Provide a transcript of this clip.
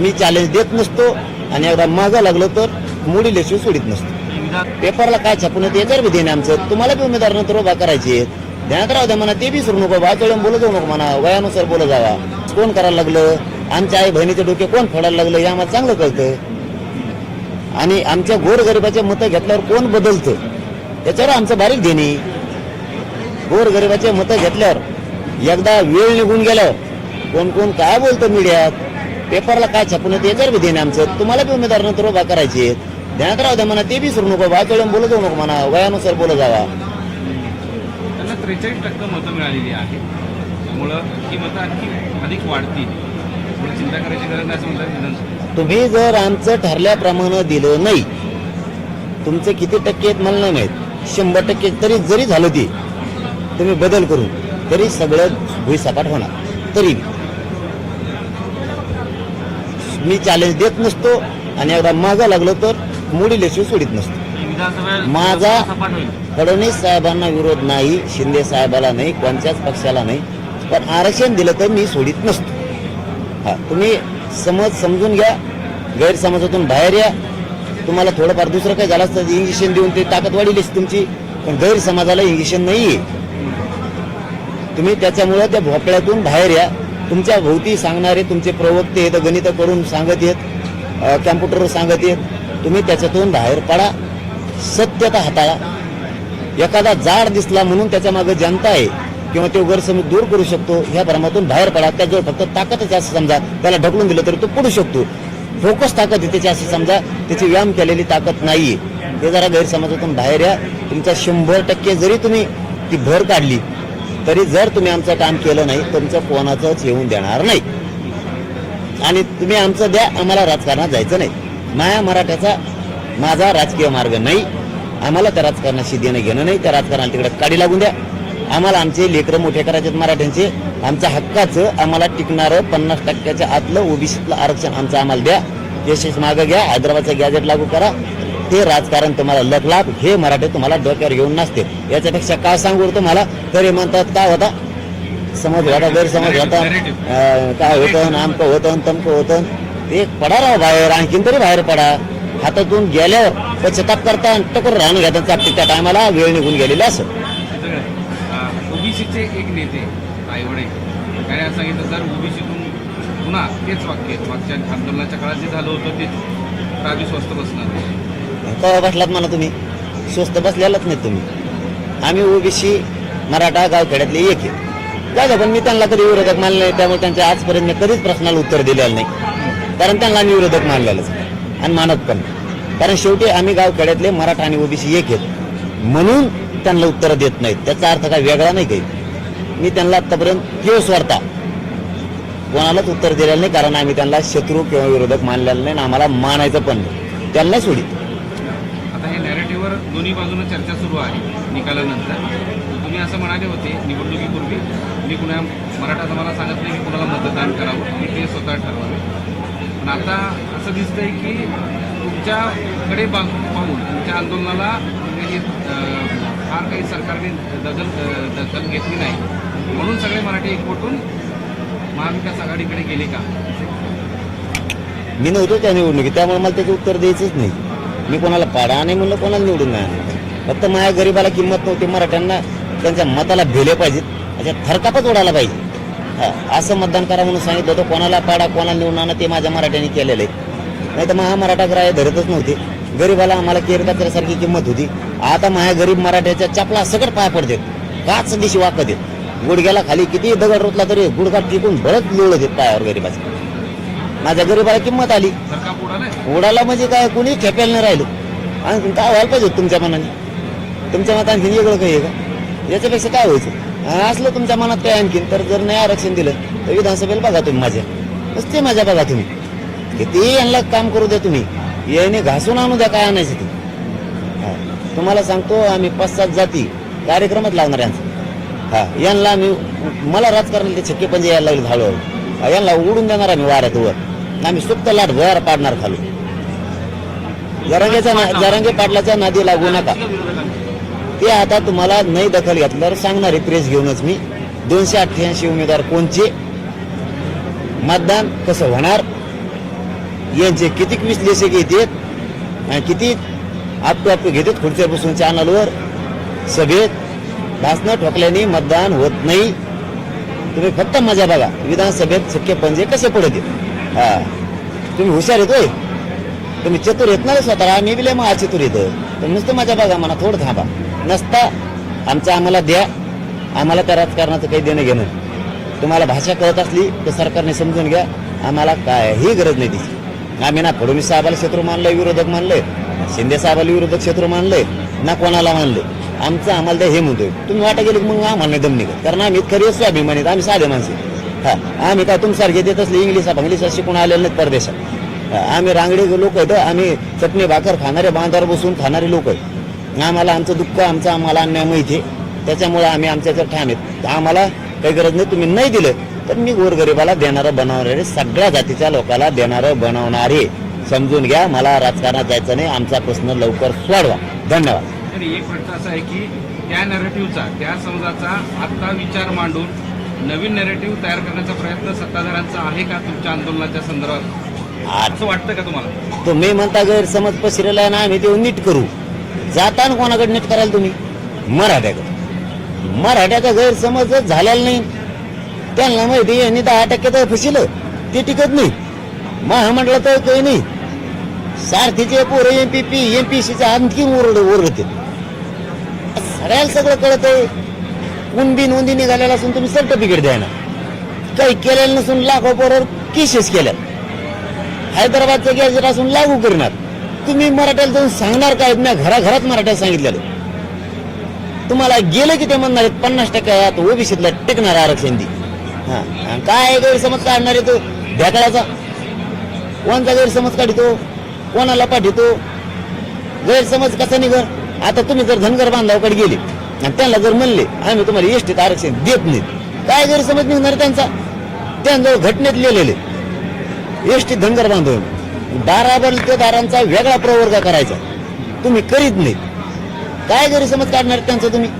मी challenge देत नसतो आणि एकदा मागं लागलो तर मुडी लेशू सोडित नसतो. पेपरला काय छापून येते जर बी देणे आमचं तुम्हाला बी उमेदवार नंतर उभा करायचे ध्यानात राहू द्या म्हणा ते बी सुरू नको वाचवून बोलत जाऊ नको म्हणा वयानुसार बोलत जावा. कोण करायला लागलं? आमच्या आई बहिणीचे डोके कोण फोडायला लागलं? हे आम्हाला चांगलं कळतं. आणि आमच्या गोरगरिबाचे मतं घेतल्यावर कोण बदलतं? त्याच्यावर आमचं बारीक देणे गोरगरिबाचे मतं घेतल्यावर एकदा वेळ निघून गेल्यावर कोण कोण काय बोलतं मीडियात? पेपरला काय छापून येते याच्यावर बी देणे आमचं. तुम्हाला बी उमेदवार नंतर उभा करायचे ध्यानात राहू द्या म्हणा ते बी सुरू नको वाचवून बोलत जाऊ नको म्हणा वयानुसार बोलत जावा. त्यांना त्रेचाळीस टक्के मतं मिळालेली आहे त्यामुळं ही मतं आणखी अधिक वाढतील. चिंता करायची गरज नाही असं म्हणतात विधानसभेत. तुम्ही जर आमचं ठरल्याप्रमाणे दिलं नाही तुमचे किती टक्के आहेत मला नाही माहीत. शंभर टक्के तरी जरी झालं ती तुम्ही बदल करून तरी सगळं भुईसपाट होणार. तरी मी चॅलेंज देत नसतो आणि एकदा माझा लागलो तर मुडी लेशू सोडित नसतो. माझा फडणवीस साहेबांना विरोध नाही शिंदे साहेबाला नाही कोणत्याच पक्षाला नाही. पण आरक्षण दिलं तर मी सोडित नसतो. हा तुम्ही समज समजून घ्या गैरसमजातून बाहेर या. तुम्हाला थोडंफार दुसरं काही झालं असतं इंजेक्शन देऊन ते ताकद वाढीलीच तुमची. पण गैरसमाजाला इंजेक्शन नाही तुम्ही त्याच्यामुळं त्या भोपळ्यातून बाहेर या. तुमच्या भोवती सांगणारे तुमचे प्रवक्ते आहेत गणित करून सांगत आहेत कॅम्प्युटरवर सांगत आहेत. तुम्ही त्याच्यातून बाहेर पडा. सत्यता हाताळा. एखादा जाड दिसला म्हणून त्याच्यामागे जनता आहे किंवा तो गैरसमज दूर करू शकतो ह्या भ्रमातून बाहेर पडा. त्याजवळ फक्त ताकदच असं समजा. त्याला ढकलून दिलं तरी तो पडू शकतो. फोकस ताकद आहे त्याची असं समजा. त्याची व्यायाम केलेली ताकद नाहीये. ते जरा गैरसमजातून बाहेर या. तुमचा शंभर टक्के जरी तुम्ही ती भर काढली तरी जर तुम्ही आमचं काम केलं नाही तुमचं कोणाचंच येऊन देणार नाही. आणि तुम्ही आमचं द्या आम्हाला राजकारणात जायचं नाही. माया मराठ्याचा माझा राजकीय मार्ग नाही. आम्हाला त्या राजकारणाशी देणं घेणं नाही. त्या राजकारणाला तिकडे काढी लागून द्या. आम्हाला आमचे लेकरं मोठे करायचे आहेत मराठ्यांचे. आमच्या हक्काचं आम्हाला टिकणारं पन्नास टक्क्याच्या आतलं ओबीसीतलं आरक्षण आमचं आम्हाला द्या. यशस्वी मागं घ्या हैदराबादचं गॅजेट लागू करा. ते राजकारण तुम्हाला लखलाख हे मराठे तुम्हाला डोक्यावर येऊन नसते याच्यापेक्षा काय सांगू तुम्हाला? तरी म्हणतात काय होता? समज होता गैरसमज होता काय होतं नामकं होतं तमकं होतं. ते पडा राव बाहेर आणखीन तरी बाहेर पडा. हातातून गेल्यावर पश्चाताप करता आणि टकर राहणं घेता चापटी त्या टायमाला वेळ निघून गेलेला असं. ओबीसीचे एक नेते आईवडे त्याने सांगितलं सर ओबीसीतून पुन्हा तेच वाक्य मागच्या आंदोलनाच्या काळात जे झालं होतं तेच. राजू स्वस्त बसणार. कवा बसलात म्हणा तुम्ही. स्वस्त बसलेलाच नाही तुम्ही. आम्ही ओबीसी मराठा गावखेड्यातले एक आहे. काय पण मी त्यांना कधी विरोधक मानले नाही त्यामुळे त्यांच्या आजपर्यंत मी कधीच प्रश्नाला उत्तर दिलेलं नाही. कारण त्यांना आम्ही विरोधक मानलेलंच नाही. आणि मानत पण कारण शेवटी आम्ही गावखेड्यातले मराठा आणि ओबीसी एक आहेत. म्हणून त्यांना उत्तरं देत नाहीत. त्याचा अर्थ काय वेगळा नाही काही. मी त्यांना आत्तापर्यंत किंवा स्वार्था कोणालाच उत्तर दिलेलं नाही कारण आम्ही त्यांना शत्रू किंवा विरोधक मानलेलं नाही आणि आम्हाला मानायचं पण नाही. त्यांना सोडित. आता दोन्ही बाजूनं चर्चा सुरू आहे निकालानंतर. तुम्ही असं म्हणाले होते निवडणुकीपूर्वी मी कुणा मराठा समाजाला सांगत नाही की कुणाला मतदान करावं. मी ते स्वतः ठरवावे पण आता असं दिसतंय की तुमच्याकडे बा पाहून तुमच्या आंदोलनाला फार काही सरकारने दखल दखल घेतली नाही. म्हणून सगळे मराठी एकवटून महाविकास आघाडीकडे गेले का? मी नव्हतो त्या निवडणुकीत त्यामुळे मला त्याचं उत्तर द्यायचंच नाही. मी कोणाला पाडा नाही म्हणलं कोणाला निवडून नाही फक्त माझ्या गरीबाला किंमत नव्हती मराठ्यांना त्यांच्या मताला भेले पाहिजेत अशा थरकापच ओढायला पाहिजे. असं मतदान करा म्हणून सांगितलं होतं कोणाला पाडा कोणाला निवडून आणा ते माझ्या मराठ्यांनी केलेलं आहे. नाही तर महा मराठा ग्राह्य धरतच नव्हते. गरीबाला आम्हाला केरकात्रासारखी किंमत होती. आता माझ्या गरीब मराठ्याच्या चपला सगळं पाय पडतात. काच दिशी वाकत आहेत. गुडघ्याला खाली किती दगड रोतला तरी गुडघा टिकून भरत लोळत आहेत पायावर गरीबाचा. माझ्या गरीबाला किंमत आली. उडाला म्हणजे काय कुणी खेपेल नाही राहिलं. आणखी काय व्हायला पाहिजे तुमच्या मनाने. तुमच्या मनात आणखीन वेगळं काही आहे का? याच्यापेक्षा काय व्हायचं? असलं तुमच्या मनात काय आणखीन तर जर नाही आरक्षण दिलं तर विधानसभेला बघा तुम्ही माझ्या. नुसते माझ्या बघा तुम्ही. किती यांना काम करू द्या तुम्ही. याने घासून आणू द्या काय आणायचं ते. हा. तुम्हाला सांगतो आम्ही पाच सात जाती कार्यक्रमच लावणार यांचा हा. यांना आम्ही मला राजकारणाला ते छक्के पंजे यायला लागले हळूहळू. यांना उडून देणार आम्ही वाऱ्यात वर. आम्ही सुप्त लाट भर पाडणार खालू जरांगेचा जरांगे पाटलाच्या नादी लागू नका. ते आता तुम्हाला नाही दखल घेतल्यावर सांगणारे प्रेस घेऊनच मी. दोनशे अठ्ठ्याऐंशी उमेदवार कोणचे? मतदान कसं होणार? यांचे किती विश्लेषक येतात? आणि किती आपटू आपटू घेतात खुर्च्या बसून चॅनलवर सभेत भाषणं ठोकल्याने मतदान होत नाही. तुम्ही फक्त मजा बघा. विधानसभेत सख्खे पंजे कसे पडत हा. तुम्ही हुशार येतोय तुम्ही चतुर येत नाही रे स्वतःला. मी बिले मग चतुर येतं. तर नुसतं माझ्या बघा मला थोडं थांबा. नसता आमचं आम्हाला द्या. आम्हाला त्या राजकारणाचं काही देणं घेणं. तुम्हाला भाषा कळत असली तर सरकारने समजून घ्या. आम्हाला काहीही गरज नाही तिची. आम्ही ना फडणवीस साहेबाला शत्रू मानलंय विरोधक मानलंय. शिंदे साहेबाला विरोधक शत्रू मानलंय. ना कोणाला मानलंय. आमचं आम्हाला त्या हे म्हणतोय. तुम्ही वाटा गेले की मग आम्हाला दम निघत. कारण आम्ही खरी स्वाभिमानीत आम्ही साधे माणसे हां. आम्ही काय तुमसारखे देत असले इंग्लिश इंग्लिश शिकून आलेलं नाहीत परदेशात. आम्ही रांगडे लोक आहेत आम्ही चटणी भाकर खाणारे बांधावर बसून खाणारे लोक आहेत. आम्हाला आमचं दुःख आमचं आम्हाला अन्याय माहिती त्याच्यामुळे आम्ही आमच्या ठाम आहेत. आम्हाला काही गरज नाही तुम्ही नाही दिलं तर मी गोरगरिबाला देणारं बनवणारे सगळ्या जातीच्या लोकाला देणारं बनवणारे. समजून घ्या मला राजकारणात जायचं नाही आमचा प्रश्न लवकर सोडवा. धन्यवाद. एक प्रश्न असा आहे की त्या नरेटिव्हचा त्या समजाचा आत्ता विचार मांडून नवीन नेरेटिव्ह तयार करण्याचा प्रयत्न सत्ताधाऱ्यांचा आहे का तुमच्या आंदोलनाच्या संदर्भात? असं वाटतं का तुम्हाला? तुम्ही म्हणता गैरसमज पसरला ना आम्ही ते नीट करू. जाताना कोणाकडे नीट कराल तुम्ही? मराठ्याकडे. मराठ्याचा गैरसमजच झालेला नाही. त्यांना माहिती यांनी दहा टक्क्यात फसिलं ते टिकत नाही. महामंडळ तर काही नाही. सारथीचे पोरं M P P M P सीचा आणखी ओरड ओरडते सगळ्याला सगळं कळत आहे कुणबी नोंदी निघालेला असून तुम्ही सर्टिफिकेट द्या ना. काही केलेलं नसून लाखो बरोबर केसेस केल्यात. हैदराबादचं गॅजेट असून लागू करणार. तुम्ही मराठ्याला जाऊन सांगणार काय मी घराघरात मराठ्याला सांगितलेलं. तुम्हाला गेलं की ते म्हणणार आहेत पन्नास टक्के आत ओबीसीतला टिकणार आरक्षण दी. हा आणि काय गैरसमज काढणार आहे तो? ढेकळाचा. कोणचा गैरसमज काढतो? कोणाला पाठवतो? गैरसमज कसा निघर आता तुम्ही जर धनगर बांधवाकडे गेले आणि त्यांना जर म्हणले आम्ही तुम्हाला एसटीत आरक्षण देत नाहीत काय गैरसमज निघणार त्यांचा? त्यांजवळ घटनेत लिहिलेले एसटी धनगर बांधव दारा दारांचा वेगळा प्रवर्ग करायचा. तुम्ही करीत नाहीत. काय गैरसमज काढणार त्यांचा तुम्ही?